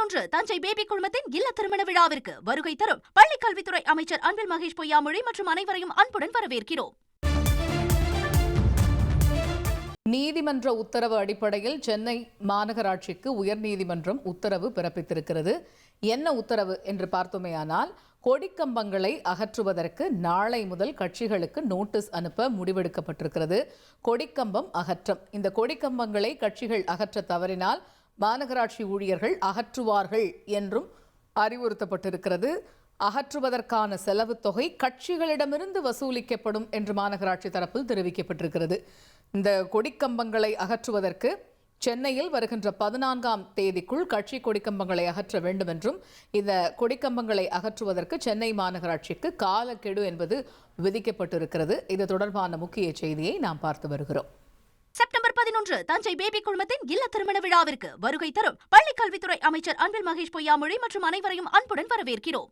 பதினொன்று தஞ்சை பேபி குழுமத்தின் இல்ல திருமண விழாவிற்கு வருகை தரும் பள்ளி கல்வித்துறை அமைச்சர் அன்பில் மகேஷ் பொய்யாமொழி மற்றும் அனைவரையும் அன்புடன் வரவேற்கிறோம். நீதிமன்ற உத்தரவு அடிப்படையில் சென்னை மாநகராட்சிக்கு உயர்நீதிமன்றம் உத்தரவு பிறப்பித்திருக்கிறது. என்ன உத்தரவு என்று பார்த்தோமேயானால் கொடிக்கம்பங்களை அகற்றுவதற்கு நாளை முதல் கட்சிகளுக்கு நோட்டீஸ் அனுப்ப முடிவெடுக்கப்பட்டிருக்கிறது. கொடிக்கம்பம் அகற்றம். இந்த கொடிக்கம்பங்களை கட்சிகள் அகற்ற தவறினால் மாநகராட்சி ஊழியர்கள் அகற்றுவார்கள் என்றும் அறிவுறுத்தப்பட்டிருக்கிறது. அகற்றுவதற்கான செலவு தொகை கட்சிகளிடமிருந்து வசூலிக்கப்படும் என்று மாநகராட்சி தரப்பில் தெரிவிக்கப்பட்டிருக்கிறது. இந்த கொடிக்கம்பங்களை அகற்றுவதற்கு சென்னையில் வருகின்ற பதினான்காம் தேதிக்குள் கட்சி கொடிக்கம்பங்களை அகற்ற வேண்டும் என்றும் இந்த கொடிக்கம்பங்களை அகற்றுவதற்கு சென்னை மாநகராட்சிக்கு காலக்கெடு என்பது விதிக்கப்பட்டிருக்கிறது. இது தொடர்பான முக்கிய செய்தியை நாம் பார்த்து வருகிறோம். பதினொன்று தஞ்சை பேபி குழுமத்தின் இல்ல திருமண விழாவிற்கு வருகை தரும் பள்ளிக் கல்வித்துறை அமைச்சர் அன்பில் மகேஷ் பொய்யாமொழி மற்றும் அனைவரையும் அன்புடன் வரவேற்கிறோம்.